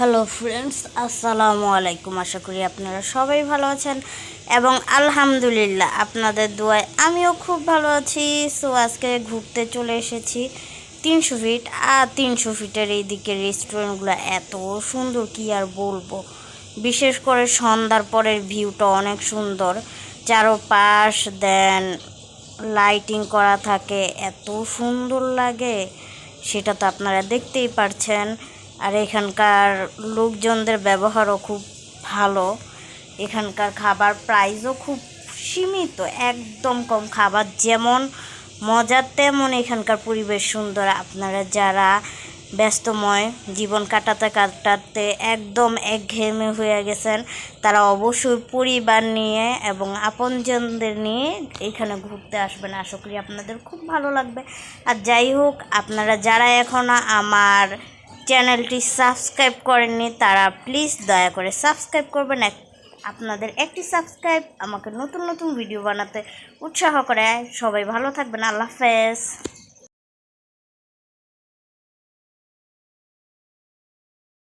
Hello friends আসসালামু আলাইকুম আশা করি আপনারা সবাই ভালো আছেন। এবং আলহামদুলিল্লাহ, আপনাদের দোয়ায় আমিও খুব ভালো আছি। সো আজকে ঘুরতে চলে এসেছি তিনশো ফিট আর তিনশো ফিটের এই দিকের রেস্টুরেন্টগুলো এত সুন্দর, কি আর বলব? বিশেষ করে সন্ধ্যার পরের ভিউটা অনেক সুন্দর। চারোপাশ দেন লাইটিং করা থাকে, এত সুন্দর লাগে। সেটা তো আপনারা দেখতেই পারছেন। আর এখানকার লোকজনদের ব্যবহারও খুব ভালো। এখানকার খাবার প্রাইসও খুব সীমিত, একদম কম খাবার যেমন মজার তেমন এখানকার পরিবেশ সুন্দর। আপনারা যারা ব্যস্তময় জীবন কাটাতে কাটাতে একদম একঘেয়েমি হয়ে গেছেন, তারা অবশ্যই পরিবার নিয়ে এবং আপনজনদের নিয়ে এখানে ঘুরতে আসবেন। আশা করি আপনাদের খুব ভালো লাগবে। আর যাই হোক, আপনারা যারা এখনও আমার চ্যানেলটি সাবস্ক্রাইব করেননি তারা প্লিজ দয়া করে সাবস্ক্রাইব করবেন। আপনাদের একটি সাবস্ক্রাইব, আমাকে নতুন নতুন ভিডিও বানাতে উৎসাহ করে। সবাই ভালো থাকবেন। আল্লাহ হাফেজ।